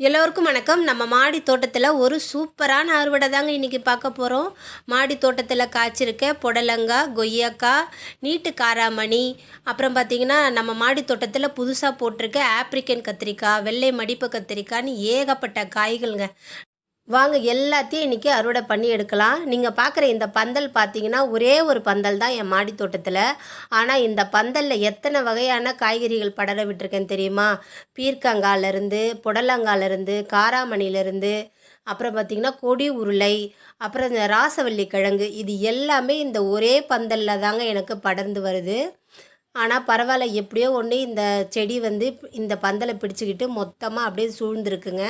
எல்லோருக்கும் வணக்கம். நம்ம மாடி தோட்டத்தில் ஒரு சூப்பரான அறுவடை தாங்க இன்றைக்கி பார்க்க போகிறோம் மாடி தோட்டத்தில் காய்ச்சிருக்க புடலங்காய் கொய்யாக்காய் நீட்டு காராமணி அப்புறம் பார்த்திங்கன்னா நம்ம மாடி தோட்டத்தில் புதுசாக போட்டிருக்க ஆப்ரிக்கன் கத்திரிக்காய் வெள்ளை மடிப்பு கத்திரிக்காய்னு ஏகப்பட்ட காய்கள்ங்க. வாங்க எல்லாத்தையும் இன்றைக்கி அறுவடை பண்ணி எடுக்கலாம். நீங்கள் பார்க்குற இந்த பந்தல் பார்த்தீங்கன்னா ஒரே ஒரு பந்தல் தான் என் மாடி தோட்டத்தில். ஆனால் இந்த பந்தலில் எத்தனை வகையான காய்கறிகள் படர விட்டுருக்கேன் தெரியுமா? பீர்க்கங்காலேருந்து புடலங்காலேருந்து காராமணிலேருந்து அப்புறம் பார்த்திங்கன்னா கொடி உருளை அப்புறம் இந்த ராசவல்லி கிழங்கு இது எல்லாமே இந்த ஒரே பந்தலில் தாங்க எனக்கு படர்ந்து வருது. ஆனால் பரவாயில்ல எப்படியோ ஒன்று இந்த செடி வந்து இந்த பந்தலை பிடிச்சிக்கிட்டு மொத்தமாக அப்படியே சூழ்ந்துருக்குங்க.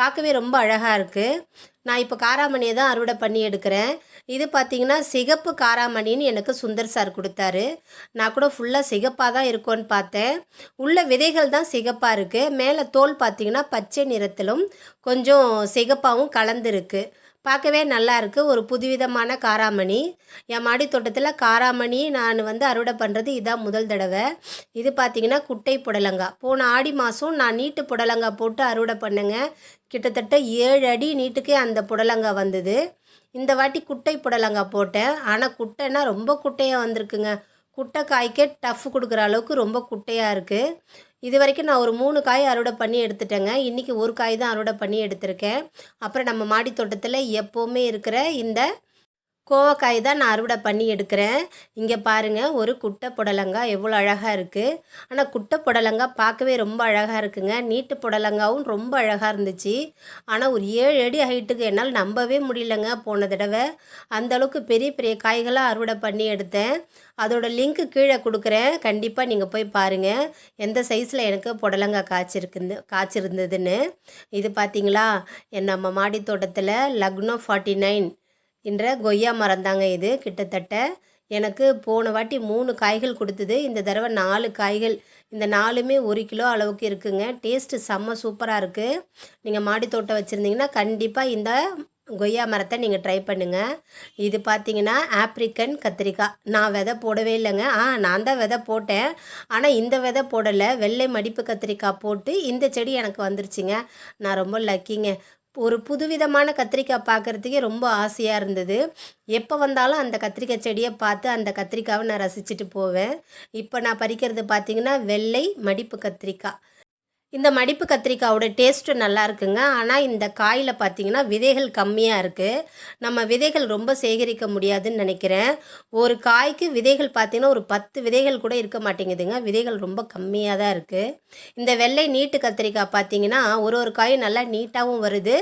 பார்க்கவே ரொம்ப அழகாக இருக்குது நான் இப்போ காராமணியை தான் அறுவடை பண்ணி எடுக்கிறேன். இது பார்த்திங்கன்னா சிகப்பு காராமணின்னு எனக்கு சுந்தர் சார் கொடுத்தாரு. நான் கூட ஃபுல்லாக சிகப்பாக தான் இருக்கும்னு பார்த்தேன். உள்ள விதைகள் தான் சிகப்பாக இருக்குது மேலே தோல் பார்த்திங்கன்னா பச்சை நிறத்திலும் கொஞ்சம் சிகப்பாகவும் கலந்துருக்கு. பார்க்கவே நல்லா இருக்குது ஒரு புதுவிதமான காராமணி. என் மாடி தோட்டத்தில் காராமணி நான் வந்து அறுவடை பண்ணுறது இதான் முதல் தடவை. இது பார்த்திங்கன்னா குட்டை புடலங்காய் போன ஆடி மாதம் நான் நீட்டு புடலங்காய் போட்டு அறுவடை பண்ணுங்க. கிட்டத்தட்ட ஏழு அடி நீட்டுக்கே அந்த புடலங்காய் வந்தது. இந்த வாட்டி குட்டை புடலங்காய் போட்டேன். ஆனால் குட்டைன்னா ரொம்ப குட்டையாக வந்திருக்குங்க. குட்டை காய்க்கே டஃப் கொடுக்குற அளவுக்கு ரொம்ப குட்டையாக இருக்குது இது வரைக்கும் நான் ஒரு மூணு காய் அறுவடை பண்ணி எடுத்துட்டேங்க. இன்றைக்கி ஒரு காய் தான் அறுவடை பண்ணி எடுத்திருக்கேன். அப்புறம் நம்ம மாடி தோட்டத்தில் எப்போவுமே இருக்கிற இந்த கோவக்காய் தான் நான் அறுவடை பண்ணி எடுக்கிறேன். இங்கே பாருங்கள் ஒரு குட்டை புடலங்காய் எவ்வளோ அழகாக இருக்குது ஆனால் குட்டை புடலங்காய் பார்க்கவே ரொம்ப அழகாக இருக்குங்க. நீட்டு புடலங்காவும் ரொம்ப அழகாக இருந்துச்சு. ஆனால் ஒரு ஏழு அடி ஹைட்டுக்கு என்னால் நம்பவே முடியலங்க போன தடவை. அந்தளவுக்கு பெரிய பெரிய காய்களாக அறுவடை பண்ணி எடுத்தேன். அதோட லிங்க்கு கீழே கொடுக்குறேன். கண்டிப்பாக நீங்கள் போய் பாருங்கள் எந்த சைஸில் எனக்கு புடலங்காய் காய்ச்சிருக்குது காய்ச்சிருந்ததுன்னு. இது பார்த்தீங்களா என் நம்ம மாடி தோட்டத்தில் லக்னோ ஃபார்ட்டி நைன். என்ற கொய்யா மரம் தாங்க இது கிட்டத்தட்ட. எனக்கு போன வாட்டி மூணு காய்கள் கொடுத்தது. இந்த தடவை நாலு காய்கள். இந்த நாலுமே ஒரு கிலோ அளவுக்கு இருக்குங்க. டேஸ்ட்டு செம்ம சூப்பராக இருக்குது நீங்கள் மாடி தோட்டம் வச்சுருந்தீங்கன்னா கண்டிப்பாக இந்த கொய்யா மரத்தை நீங்கள் ட்ரை பண்ணுங்கள் இது பார்த்தீங்கன்னா ஆப்ரிக்கன் கத்திரிக்காய். நான் விதை போடவே இல்லைங்க. ஆ நான் தான் விதை போட்டேன். ஆனால் இந்த விதை போடலை. வெள்ளை மடிப்பு கத்திரிக்காய் போட்டு இந்த செடி எனக்கு வந்துருச்சுங்க. நான் ரொம்ப லக்கிங்க ஒரு புதுவிதமான கத்திரிக்காய் பார்க்குறதுக்கே ரொம்ப ஆசையாக இருந்தது. எப்போ வந்தாலும் அந்த கத்திரிக்காய் செடியை பார்த்து அந்த கத்திரிக்காவை நான் ரசிச்சுட்டு போவேன். இப்போ நான் பறிக்கிறது பார்த்திங்கன்னா வெள்ளை மடிப்பு கத்திரிக்காய். இந்த மடிப்பு கத்திரிக்காயோட டேஸ்ட்டு நல்லா இருக்குங்க. ஆனால் இந்த காயில் பார்த்திங்கன்னா விதைகள் கம்மியாக இருக்குது நம்ம விதைகள் ரொம்ப சேகரிக்க முடியாதுன்னு நினைக்கிறேன். ஒரு காய்க்கு விதைகள் பார்த்திங்கன்னா ஒரு பத்து விதைகள் கூட இருக்க மாட்டேங்குதுங்க. விதைகள் ரொம்ப கம்மியாக தான் இருக்குது இந்த வெள்ளை நீட்டு கத்திரிக்காய் பார்த்தீங்கன்னா ஒரு ஒரு காய் நல்லா நீட்டாகவும் வருது.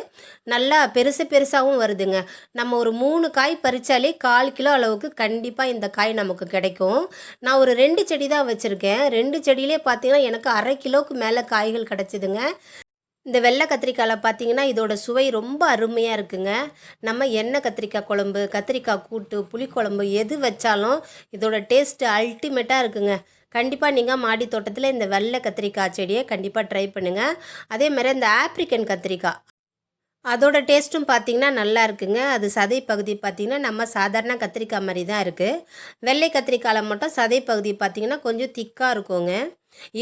நல்லா பெருசு பெருசாகவும் வருதுங்க. நம்ம ஒரு மூணு காய் பறித்தாலே கால் கிலோ அளவுக்கு கண்டிப்பாக இந்த காய் நமக்கு கிடைக்கும். நான் ஒரு ரெண்டு செடி தான் வச்சுருக்கேன். ரெண்டு செடியிலே பார்த்தீங்கன்னா எனக்கு அரை கிலோவுக்கு மேலே காய்கள் காய்கள் கிடச்சிதுங்க. இந்த வெள்ளை கத்திரிக்காயில் பார்த்தீங்கன்னா இதோட சுவை ரொம்ப அருமையாக இருக்குங்க. நம்ம எண்ணெய் கத்திரிக்காய் குழம்பு கத்திரிக்காய் கூட்டு புளிக்குழம்பு எது வச்சாலும் இதோட டேஸ்ட்டு அல்டிமேட்டாக இருக்குங்க. கண்டிப்பாக நீங்கள் மாடி தோட்டத்தில் இந்த வெள்ளை கத்திரிக்காய் செடியை கண்டிப்பாக ட்ரை பண்ணுங்கள் அதே மாதிரி இந்த ஆப்ரிக்கன் கத்திரிக்காய் அதோட டேஸ்ட்டும் பார்த்திங்கன்னா நல்லா இருக்குங்க. அது சதை பகுதி பார்த்திங்கன்னா நம்ம சாதாரண கத்திரிக்காய் மாதிரி தான் இருக்குது வெள்ளை கத்திரிக்காயில் மட்டும் சதை பகுதி பார்த்திங்கன்னா கொஞ்சம் திக்காக இருக்குங்க.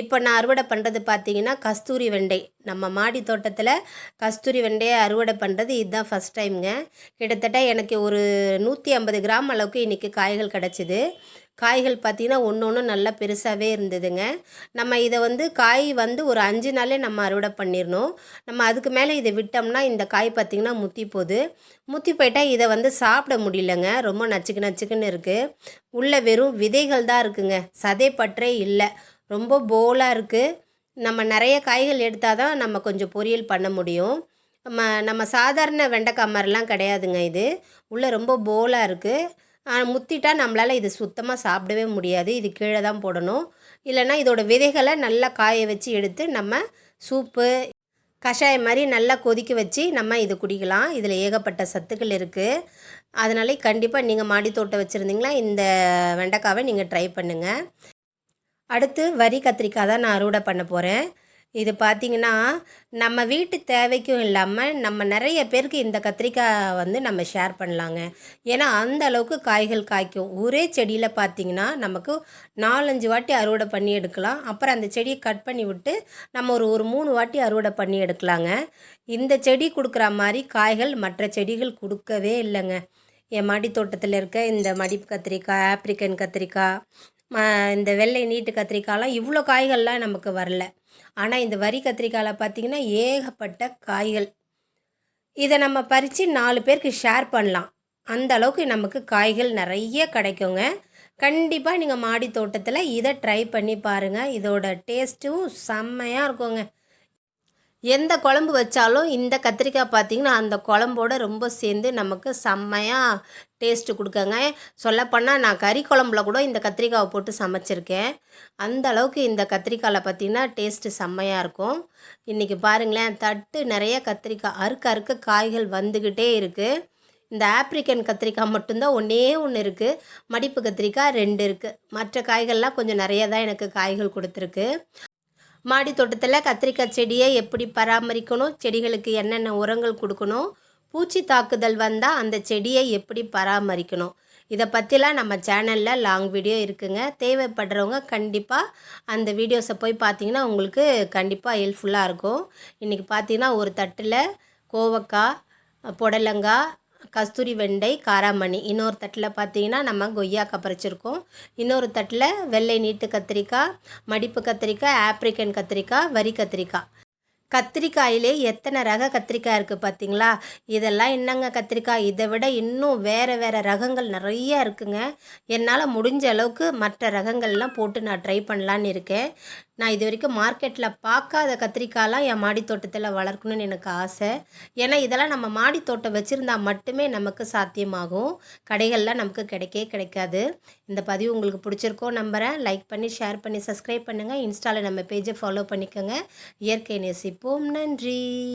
இப்போ நான் அறுவடை பண்ணுறது பார்த்திங்கன்னா கஸ்தூரி வெண்டை. நம்ம மாடி தோட்டத்தில் கஸ்தூரி வெண்டையை அறுவடை பண்ணுறது இதுதான் ஃபஸ்ட் டைமுங்க கிட்டத்தட்ட எனக்கு ஒரு நூற்றி ஐம்பது கிராம் அளவுக்கு இன்றைக்கி காய்கள் கிடச்சிது. காய்கள் பார்த்திங்கன்னா ஒன்று ஒன்று நல்லா பெருசாகவே இருந்ததுங்க. நம்ம இதை வந்து காய் வந்து ஒரு அஞ்சு நாளே நம்ம அறுவடை பண்ணிடணும் நம்ம அதுக்கு மேலே இதை விட்டோம்னா இந்த காய் பார்த்திங்கன்னா முத்தி போகுது. முத்தி போயிட்டால் இதை வந்து சாப்பிட முடியலங்க. ரொம்ப நச்சுக்கு நச்சுக்குன்னு இருக்குது உள்ளே வெறும் விதைகள் தான் இருக்குங்க. சதைப்பற்றே இல்லை. ரொம்ப போலாக இருக்குது நம்ம நிறைய காய்கள் எடுத்தால் தான் நம்ம கொஞ்சம் பொரியல் பண்ண முடியும். நம்ம நம்ம சாதாரண வெண்டைக்காய் மாதிரிலாம் கிடையாதுங்க இது. உள்ளே ரொம்ப போலாக இருக்குது முத்திட்டா நம்மளால் இது சுத்தமாக சாப்பிடவே முடியாது. இது கீழே தான் போடணும். இல்லைன்னா இதோட விதைகளை நல்லா காய வச்சு எடுத்து நம்ம சூப்பு கஷாயம் மாதிரி நல்லா கொதிக்க வச்சு நம்ம இது குடிக்கலாம். இதில் ஏகப்பட்ட சத்துக்கள் இருக்குது அதனால கண்டிப்பாக நீங்கள் மாடி தோட்டம் வச்சுருந்தீங்களா இந்த வெண்டைக்காவை நீங்கள் ட்ரை பண்ணுங்கள் அடுத்து வரி கத்திரிக்காய் தான் நான் அறுவடை பண்ண போகிறேன் இது பார்த்திங்கன்னா நம்ம வீட்டு தேவைக்கும் இல்லாமல் நம்ம நிறைய பேருக்கு இந்த கத்திரிக்காய் வந்து நம்ம ஷேர் பண்ணலாங்க. ஏன்னா அந்த அளவுக்கு காய்கள் காய்க்கும். ஒரே செடியில் பார்த்திங்கன்னா நமக்கு நாலஞ்சு வாட்டி அறுவடை பண்ணி எடுக்கலாம். அப்புறம் அந்த செடியை கட் பண்ணி விட்டு நம்ம ஒரு ஒரு மூணு வாட்டி அறுவடை பண்ணி எடுக்கலாங்க. இந்த செடி கொடுக்குற மாதிரி காய்கள் மற்ற செடிகள் கொடுக்கவே இல்லைங்க. என் மாடி தோட்டத்தில் இருக்க இந்த மடிப்பு கத்திரிக்காய் ஆப்ரிக்கன் கத்திரிக்காய் இந்த வெள்ளை நீட்டு கத்திரிக்காய்லாம் இவ்வளோ காய்கள்லாம் நமக்கு வரல. ஆனால் இந்த வரி கத்திரிக்காயில் பார்த்திங்கன்னா ஏகப்பட்ட காய்கள். இதை நம்ம பறித்து நாலு பேருக்கு ஷேர் பண்ணலாம். அந்த அளவுக்கு நமக்கு காய்கள் நிறைய கிடைக்குங்க. கண்டிப்பாக நீங்கள் மாடி தோட்டத்தில் இதை ட்ரை பண்ணி பாருங்கள் இதோட டேஸ்ட்டும் செம்மையாக இருக்குங்க. எந்த குழம்பு வச்சாலும் இந்த கத்திரிக்காய் பார்த்திங்கன்னா அந்த குழம்போட ரொம்ப சேர்ந்து நமக்கு செம்மையாக டேஸ்ட்டு கொடுக்குங்க. சொல்லப்போனால் நான் கறி குழம்புல கூட இந்த கத்திரிக்காவை போட்டு சமைச்சிருக்கேன். அந்த அளவுக்கு இந்த கத்திரிக்காயில் பார்த்திங்கன்னா டேஸ்ட்டு செம்மையாக இருக்கும். இன்றைக்கி பாருங்களேன் தட்டு நிறைய கத்திரிக்காய் அறுக்க அறுக்க காய்கள் வந்துக்கிட்டே இருக்குது இந்த ஆப்ரிக்கன் கத்திரிக்காய் மட்டும்தான் ஒன்றே ஒன்று இருக்குது மடிப்பு கத்திரிக்காய் ரெண்டு இருக்குது மற்ற காய்கள்லாம் கொஞ்சம் நிறைய தான் எனக்கு காய்கள் கொடுத்துருக்கு. மாடி தோட்டத்தில் கத்திரிக்காய் செடியை எப்படி பராமரிக்கணும்? செடிகளுக்கு என்னென்ன உரங்கள் கொடுக்கணும்? பூச்சி தாக்குதல் வந்தால் அந்த செடியை எப்படி பராமரிக்கணும்? இதை பற்றிலாம் நம்ம சேனலில் லாங் வீடியோ இருக்குங்க. தேவைப்படுறவங்க கண்டிப்பாக அந்த வீடியோஸை போய் பார்த்தீங்கன்னா உங்களுக்கு கண்டிப்பாக ஹெல்ப்ஃபுல்லாக இருக்கும். இன்றைக்கி பார்த்தீங்கன்னா ஒரு தட்டில் கோவக்காய் புடலங்காய் கஸ்தூரி வெண்டை காராமணி. இன்னொரு தட்டில் பார்த்தீங்கன்னா நம்ம கொய்யாக்காய் பறிச்சிருக்கோம். இன்னொரு தட்டில் வெள்ளை நீட்டு கத்திரிக்காய் மடிப்பு கத்திரிக்காய் ஆப்ரிக்கன் கத்திரிக்காய் வரி கத்திரிக்காய். கத்திரிக்காயிலே எத்தனை ரக கத்திரிக்காய் இருக்குது பார்த்தீங்களா? இதெல்லாம் என்னங்க கத்திரிக்காய்? இதை விட இன்னும் வேறு வேறு ரகங்கள் நிறைய இருக்குங்க. என்னால் முடிஞ்ச அளவுக்கு மற்ற ரகங்கள்லாம் போட்டு நான் ட்ரை பண்ணலான்னு இருக்கேன். நான் இது வரைக்கும் மார்க்கெட்டில் பார்க்காத கத்திரிக்காயெலாம் என் மாடி தோட்டத்தில் வளர்க்கணும்னு எனக்கு ஆசை. ஏன்னா இதெல்லாம் நம்ம மாடி தோட்டம் வச்சுருந்தா மட்டுமே நமக்கு சாத்தியமாகும். கடைகளில் நமக்கு கிடைக்கே கிடைக்காது. இந்த பதிவு உங்களுக்கு பிடிச்சிருக்கோ நம்புகிறேன் லைக் பண்ணி ஷேர் பண்ணி சப்ஸ்கிரைப் பண்ணுங்கள் இன்ஸ்டாவில் நம்ம பேஜை ஃபாலோ பண்ணிக்கோங்க. இயற்கை நேசிப்போம் நன்றி.